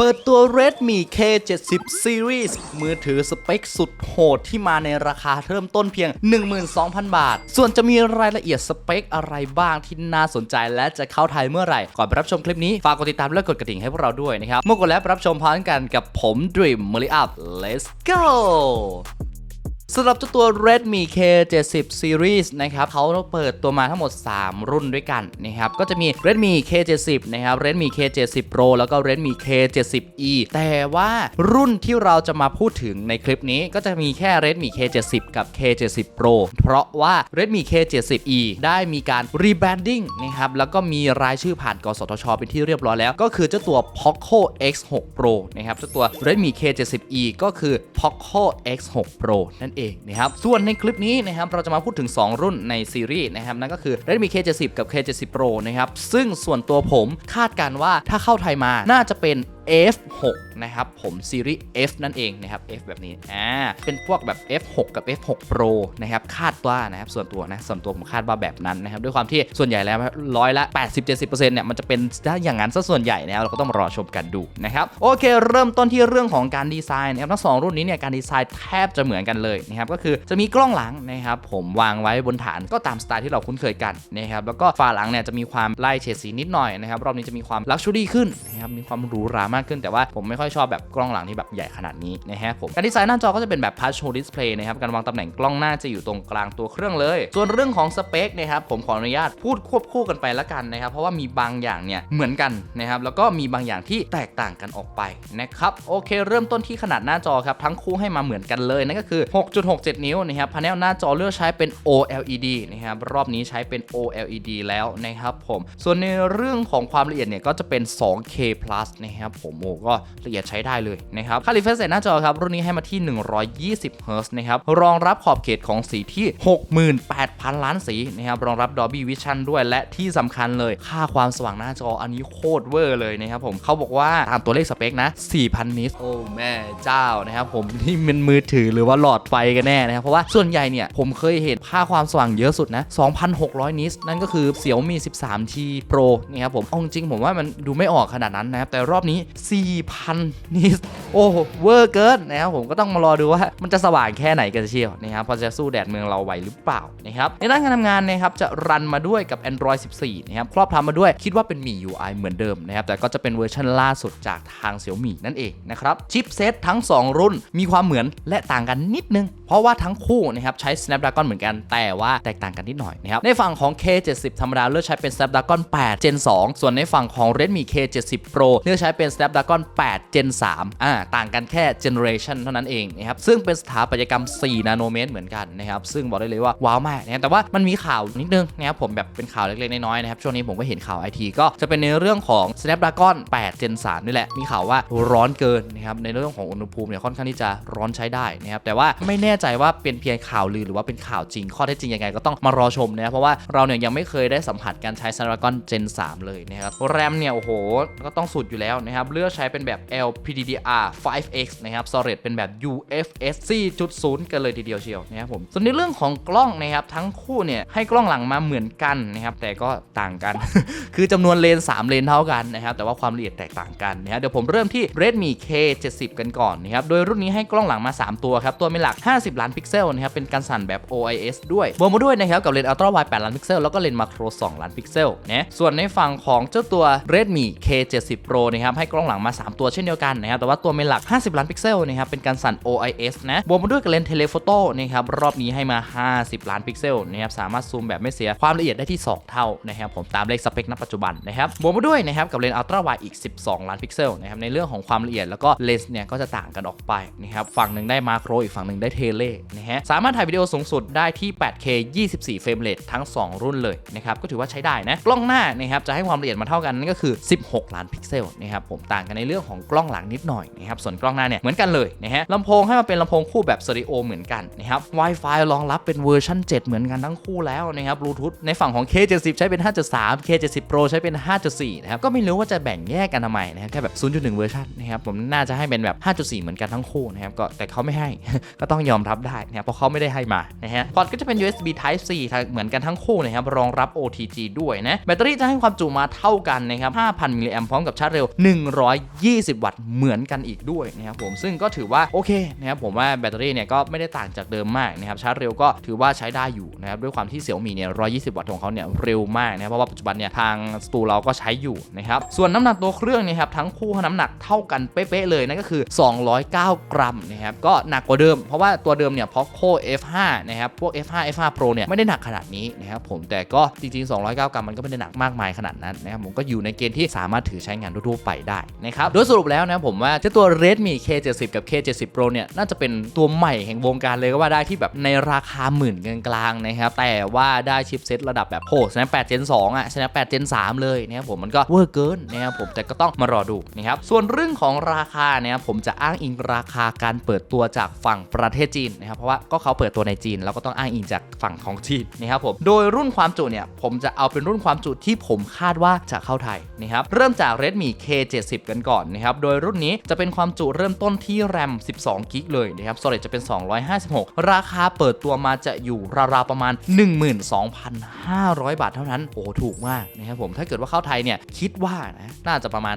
เปิดตัว Redmi K70 Series มือถือสเปคสุดโหดที่มาในราคาเริ่มต้นเพียง 12,000 บาท ส่วนจะมีรายละเอียดสเปคอะไรบ้างที่น่าสนใจ และจะเข้าไทยเมื่อไหร่ ก่อนไปรับชมคลิปนี้ ฝากกดติดตามและกดกระดิ่งให้พวกเราด้วยนะครับเมื่อกดแล้วไปรับชมพร้อมกันกับผม Dream m u l i Up Let's go สำหรับเจ้าตัว Redmi K70 Series นะครับเขาเปิดตัวมาทั้งหมด 3 รุ่นด้วยกันนะครับ ก็จะมี Redmi K70 นะครับ Redmi K70 Pro แล้วก็ Redmi K70e แต่ว่ารุ่นที่เราจะมาพูดถึงในคลิปนี้ก็จะมีแค่ Redmi K70 กับ K70 Pro เพราะว่า Redmi K70e ได้มีการ rebranding นะครับ แล้วก็มีรายชื่อผ่านกสทช เป็นที่เรียบร้อยแล้ว ก็คือเจ้าตัว Poco X6 Pro นะครับ เจ้าตัว Redmi K70e ก็คือ Poco X6 Pro นั่นเองนะครับส่วนในคลิปนี้นะครับเราจะมาพูดถึง 2 รุ่นในซีรีส์นะครับนั่นก็คือ Redmi K70 กับ K70 Pro นะครับซึ่งส่วนตัวผมคาดการณ์ว่าถ้าเข้าไทยมาน่าจะเป็น F6 นะครับผมซีรีส์ F นั่นเองนะครับ F แบบนี้อ่าเป็นพวกแบบ F6 กับ F6 Pro นะครับคาดว่านะครับส่วนตัวนะส่วนตัวผมคาดว่าแบบนั้นนะครับด้วยความที่ส่วนใหญ่แล้วร้อยละ 80-70%เนี่ยมันจะเป็นถ้าอย่างนั้นซะส่วนใหญ่นะครับเราก็ต้องรอชมกันดูนะครับโอเค เริ่มต้นที่เรื่องของการดีไซน์นะครับทั้งสองรุ่นนี้เนี่ยการดีไซน์แทบจะเหมือนกันเลยนะครับก็คือจะมีกล้องหลังนะครับผมวางไว้บนฐานก็ตามสไตล์ที่เราคุ้นเคยกันนะครับแล้วก็ฝาหลังเนี่ยจะมีความไล่เฉดสีนิดหน่อยนะครับรอบนี้จะมีความลักชัวรี่ขึ้นนะครับมีความหรูหรามากขึ้นแต่ว่าผมไม่ค่อยชอบแบบกล้องหลังที่แบบใหญ่ขนาดนี้นะฮะผมการดีไซน์หน้าจอก็จะเป็นแบบ Touch Show Display นะครับการวางตำแหน่งกล้องหน้าจะอยู่ตรงกลางตัวเครื่องเลย ส่วนเรื่องของสเปคนะครับผมขออนุญาตพูดควบคู่กันไปละกันนะครับเพราะว่ามีบางอย่างเนี่ยเหมือนกันนะครับแล้วก็มีบางอย่างที่แตกต่างกันออกไปนะครับโอเค เริ่มต้นที่ขนาดหน้าจอครับทั้งคู่ให้มาเหมือนกันเลยนั่นก็คือ 6.67 นิ้วนะครับพาเนลหน้าจอเลือกใช้เป็น OLED นะครับรอบนี้ใช้เป็น OLED แล้วนะครับผมส่วนในเรื่องของความละเอียดเนี่ยก็จะเป็น 2K plus นะครับผมโอ้ก็ละเอียดใช้ได้เลยนะครับค่า refresh rate หน้าจอครับ รุ่นนี้ให้มาที่ 120 Hz นะครับ รองรับขอบเขตของสีที่ 68,000 ล้านสีนะครับรองรับ Dolby Vision ด้วยและที่สำคัญเลย ค่าความสว่างหน้าจออันนี้โคตรเวอร์เลยนะครับผมเขาบอกว่าตามตัวเลขสเปคนะ 4,000 นิตโอ้แม่เจ้านะครับผมนี่มันมือถือหรือว่าหลอดไฟกันแน่นะครับเพราะว่าส่วนใหญ่เนี่ยผมเคยเห็นค่าความสว่างเยอะสุดนะ 2,600 นิตนั่นก็คือ Xiaomi 13T Pro นี่ครับผมเอาจริงผมว่ามันดูไม่ออกขนาดนั้นนะครับแต่รอบนี้4,000 นิตโอ้เวอร์เกินนะครับผมก็ต้องมารอดูว่ามันจะสว่างแค่ไหนกันเชียวนะครับพอจะสู้แดดเมืองเราไหวหรือเปล่านะครับในด้านการทำงานนะครับจะรันมาด้วยกับ Android 14 นะครับครอบทำมาด้วยคิดว่าเป็นมี UI เหมือนเดิมนะครับแต่ก็จะเป็นเวอร์ชันล่าสุดจากทาง Xiaomi นั่นเองนะครับชิปเซตทั้ง 2 รุ่นมีความเหมือนและต่างกันนิดนึง เพราะว่าทั้งคู่นะครับใช้ Snapdragon เหมือนกันแต่ว่าแตกต่างกันนิดหน่อยนะครับในฝั่งของ K70 ธรรมดาเลือกใช้เป็น Snapdragon 8 Gen 2 ส่วนในฝั่งของ Redmi K70 Pro เลือกใช้เป็น Snapdragon 8 Gen 3อ่าต่างกันแค่ generation เท่านั้นเองนะครับซึ่งเป็นสถาปัตยกรรม 4 นาโนเมตรเหมือนกันนะครับซึ่งบอกได้เลยว่าว้าวมากนะแต่ว่ามันมีข่าวนิดนึงนะครับผมแบบเป็นข่าวเล็กๆน้อยๆนะครับช่วงนี้ผมก็เห็นข่าวไอทีก็จะเป็นในเรื่องของ Snapdragon 8 Gen 3นี่แหละมีข่าวว่าร้อนเกินนะครับในเรื่องของอุณหภูมิเนี่ยค่อนข้างที่จะร้อนใช้ได้นะครับแต่ว่าไม่แน่ใจว่าเป็นเพียงข่าวลือหรือว่าเป็นข่าวจริงข้อเท็จจริงยังไงก็ต้องมารอชมนะครับเพราะว่าเราเนี่ยยังไม่เคยได้สัมผัสการใช้ Snapdragon Gen 3 เลยนะครับแรมเนี่ยโอ้โหก็ต้องสุดอยู่แล้วนะครับเลือกใช้เป็นแบบ LPDDR 5X นะครับ Storage เป็นแบบ UFS 4.0 กันเลยทีเดียวเชียวนะครับผมส่วนในเรื่องของกล้องนะครับทั้งคู่เนี่ยให้กล้องหลังมาเหมือนกันนะครับแต่ก็ต่างกัน คือจำนวนเลน 3 เลนเท่ากันนะครับแต่ว่าความละเอียดแตกต่างกันนะครับเดี๋ยวผมเริ่มที่ Redmi K70 กันก่อนนะครับโดยรุ่นนี้ให้กล้องหลังมา 3 ตัวครับตัวเป็นหลัก 50 ล้านพิกเซลนะครับเป็นการสั่นแบบ OIS ด้วยบวกมาด้วยนะครับกับเลนส์ Ultra Wide 8ล้านพิกเซลแล้วก็เลนมาโคร 2 ล้านพิกเซลนะส่วนในฝั่งของเจ้าตัว Redmi K70 Pro นะครับให้กล้องหลังมา 3 ตัวเช่นเดียวกันนะครับแต่ว่าตัวเป็นหลัก 50 ล้านพิกเซลนะครับเป็นการสั่น OIS นะบวกมาด้วยกับเลนส์เทเลโฟโต้นะครับรอบนี้ให้มา 50 ล้านพิกเซลนะครับสามารถซูมแบบไม่เสียความละเอียดได้ที่ 2 เท่านะครับผมตามเลขสเปคณปัจจุบันนะครับบวกมาด้วยนะครับกับเลนส์ Ultra Wide อีก 12 ล้านพิกเซลนะครับในเรื่องของความละเอียดแล้วก็เลนส์เนี่ยก็จะต่างกันออกไปนะครับฝั่งหนึ่งได้มาโครอีกฝั่งหนึ่งได้เทเลนะฮะสามารถถ่ายวิดีโอสูงสุดได้ที่ 8K 24 เฟรมเรททั้ง 2 รุ่นเลยนะครับก็ถือว่าใช้ได้นะกล้องหน้านะครับจะให้ความละเอียดมาเท่ากันนั่นก็คือ 16 ล้านพิกเซลนะครับผมต่างกันในเรื่องของกล้องหลังนิดหน่อยนะครับส่วนกล้องหน้าเนี่ยเหมือนกันเลยนะฮะลำโพงให้มันเป็นลำโพงคู่แบบสเตอริโอเหมือนกันนะครับ Wi-Fi รองรับเป็นเวอร์ชัน7 เหมือนกันทั้งคู่แล้วนะครับบลูทูธในฝั่งของ K70 ใช้เป็น 5.3 K70 Pro ใช้เป็น 5.4 นะครับ ก็ไม่รู้ว่าจะแบ่งแยกกันทำไมนะครับแค่แบบ 0.1 เวอร์ชันนะครับผมน่าจะให้เป็นแบบ 5.4 เหมือนกันทั้งคู่นะครับก็แต่เขาไม่ให้ ก็ต้องยอมรับได้นะครับเพราะเขาไม่ได้ให้มานะฮะพอร์ตก็จะเป็น USB Type C เหมือนกันทั้งคู่นะครับรองรับ OTG ด้วยนะแบตเตอรี่จะให้ความจุมาเท่ากันนะครับ5,000มิลลิแอมพร้อมกับชาร์จเร็ว120 วัตต์เหมือนกันอีกด้วยนะครับผมซึ่งก็ถือว่าโอเคนะครับผมว่าแบตเตอรี่เนี่ยก็ไม่ได้ต่างจากเดิมมากนะครับชาร์จเร็วก็ถือว่าใช้ได้อยู่นะครับด้วยความที่เสี่ยวมีเนี่ย120 วัตต์ของเขาเนี่ยเร็วมากนะครับเพราะว่าปัจจุบันเนี่ยทางสตูเราก็ใช้อยู่นะครับส่วนน้ำหนักตัวเครื่องเนยครับทั้งคู่น้ำหนักเท่ากันเป๊ะๆเลยนั่นก็คือ 209 กรัมนะครับก็หนักกว่าเดิมเพราะว่าตัวเดิมเนี่ย Poco F5 นะครับพวก F5 F5 Pro เนี่ยไม่ได้หนักขนาดนี้นะครับผมแต่ก็จริงๆ 209 กรัมมันก็ไม่ได้หนักมากมายขนาดนั้นนะครับผมก็อยู่ในเกณฑ์ที่สามารถถือใช้งานทั่วไปได้นะครับ โดยสรุปแล้วนะผมว่าเจ้าตัว Redmi K70 กับ K70 Pro เนี่ยน่าจะเป็นตัวใหม่แห่งวงการเลยก็ว่าได้ที่แบบในราคาหมื่นกลางๆนะครับ แต่ว่าได้ชิปเซตระดับแบบโห Snapdragon 8 Gen 2อะ Snapdragon 8 Gen 3 เลยนะครับผมมันก็เวอร์เกินนะครับผมแต่ก็ต้องมารอดูนะครับส่วนเรื่องของราคาเนี่ยผมจะอ้างอิงราคาการเปิดตัวจากฝั่งประเทศจีนนะครับเพราะว่าก็เขาเปิดตัวในจีนแล้วก็ต้องอ้างอิงจากฝั่งของจีนนะครับผมโดยรุ่นความจุเนี่ยผมจะเอาเป็นรุ่นความจุที่ผมคาดว่าจะเข้าไทยนะครับเริ่มจาก Redmi K70 กันก่อนนะครับ โดยรุ่นนี้จะเป็นความจุเริ่มต้นที่แรม 12 กิกเลยนะครับ storage จะเป็น 256 ราคาเปิดตัวมาจะอยู่ราวๆประมาณ 12,500 บาทเท่านั้น โอ้ ถูกมากนะครับผม ถ้าเกิดว่าเข้าไทยเนี่ย คิดว่านะน่าจะประมาณ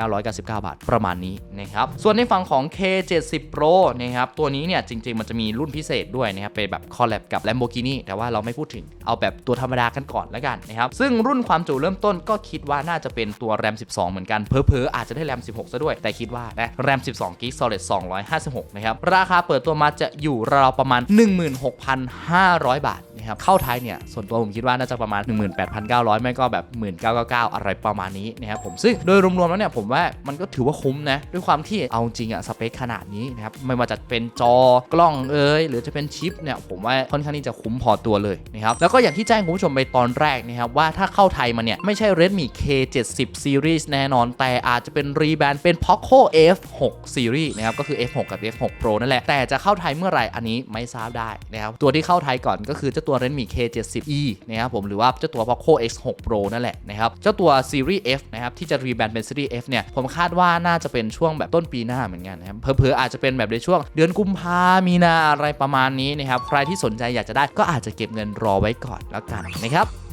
15,999 บาทประมาณนี้นะครับ ส่วนในฝั่งของ K70 Pro นะครับ ตัวนี้เนี่ยจริง ๆ มันจะมีรุ่นพิเศษด้วยนะครับ เป็นแบบคอลแลบกับ Lamborghini แต่ว่าเราไม่พูดถึง เอาแบบตัวธรรมดากันก่อนแล้วกันนะครับ ซึ่งรุ่นความจุเริ่มต้นก็คิดว่าน่าจะเป็นตัวแรม12 เหมือนกันเพอเพอๆอาจจะได้แรม 16 ซะด้วย แต่คิดว่านะแรม 12 g b solid 256 นะครับ ราคาเปิดตัวมาจะอยู่ราวประมาณ 16,500 บาทนะครับ เข้าไทยเนี่ย ส่วนตัวผมคิดว่าน่าจะประมาณ 18,900 ไม่ก็แบบ 1999 อะไรประมาณนี้นะครับผม ซึ่งโดยรวมๆแล้วเนี่ยผมว่ามันก็ถือว่าคุ้มนะ ด้วยความที่เอาจริงอะสเปคขนาดนี้นะครับ ไม่ว่าจะเป็นจอกล้องเอ่ยหรือจะเป็นชิปเนี่ยผมว่าค่อนข้างที่จะคุ้มพอตัวเลยนะครับ แล้วก็อย่างที่แจ้งคุณผู้ชมไปตอนแรกนะครับว่าถ้าเข้าไทยมาเนี่ยไม่ใช่ Redmi K70 Series แน่นอนแต่อาจจะเป็นรีแบรนด์เป็น Poco F6 Series นะครับก็คือ F6 กับ F6 Pro นั่นแหละ แต่จะเข้าไทยเมื่อไหร่อันนี้ไม่ทราบได้นะครับตัวที่เข้าไทยก่อนก็คือเจ้าตัว Redmi K70e นะครับผมหรือว่าเจ้าตัว Poco X6 Pro นั่นแหละนะครับเจ้าตัว Series F นะครับที่จะรีแบรนด์เป็น Series F เนี่ยผมคาดว่าน่าจะเป็นช่วงแบบต้นปีหน้าเหมือนกันนะครับเผลอๆอาจจะเป็นแบบในช่วงเดือนกุมภามีนาอะไรประมาณนี้นะครับใครที่สนใจอยากจะได้ก็อาจจะเก็บเงินรอไว้ก่อนแล้วกันนะครับ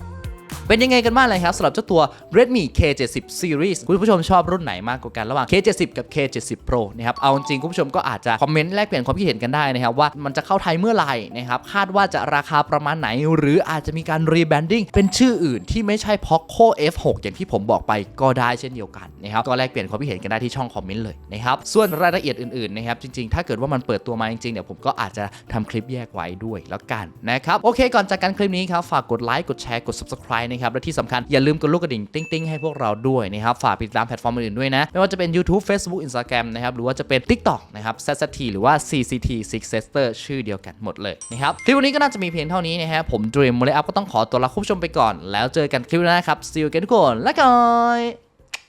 เป็นยังไงกันบ้างเลยครับสำหรับเจ้าตัว Redmi K70 Series คุณผู้ชมชอบรุ่นไหนมากกว่ากันระหว่าง K70 กับ K70 Pro นะครับเอาจริงคุณผู้ชมก็อาจจะคอมเมนต์แลกเปลี่ยนความคิดเห็นกันได้นะครับว่ามันจะเข้าไทยเมื่อไหร่นะครับคาดว่าจะราคาประมาณไหน หรืออาจจะมีการรีแบรนดิ้งเป็นชื่ออื่นที่ไม่ใช่ Poco F6 อย่างที่ผมบอกไปก็ได้เช่นเดียวกันนะครับก็แลกเปลี่ยนความคิดเห็นกันได้ที่ช่องคอมเมนต์เลยนะครับส่วนรายละเอียดอื่นๆนะครับจริงๆ ถ้าเกิดว่ามันเปิดตัวมาจริงๆเนี่ยผมก็อาจจะทำคลิปแยกไว้ด้วยแล้วกันนะครับโอเคก่อนจากการคลิปนี้ครับฝากกดไลค์กดแชร์กด subscribe นะครับและที่สำคัญอย่าลืมกดลูกกระดิ่งติ้งๆให้พวกเราด้วยนะครับฝากติดตามแพลตฟอร์มอื่นๆด้วยนะไม่ว่าจะเป็น YouTube Facebook Instagram นะครับหรือว่าจะเป็น TikTok นะครับ ZZT หรือว่า CCT Six Sister ชื่อเดียวกันหมดเลยนะครับคลิปวันนี้ก็น่าจะมีเพียงเท่านี้นะฮะผม Dream โมเลอัพก็ต้องขอตัวลาคุณผู้ชมไปก่อน แล้วเจอกันคลิปหน้าครับ See you again ทุกคนและก่อน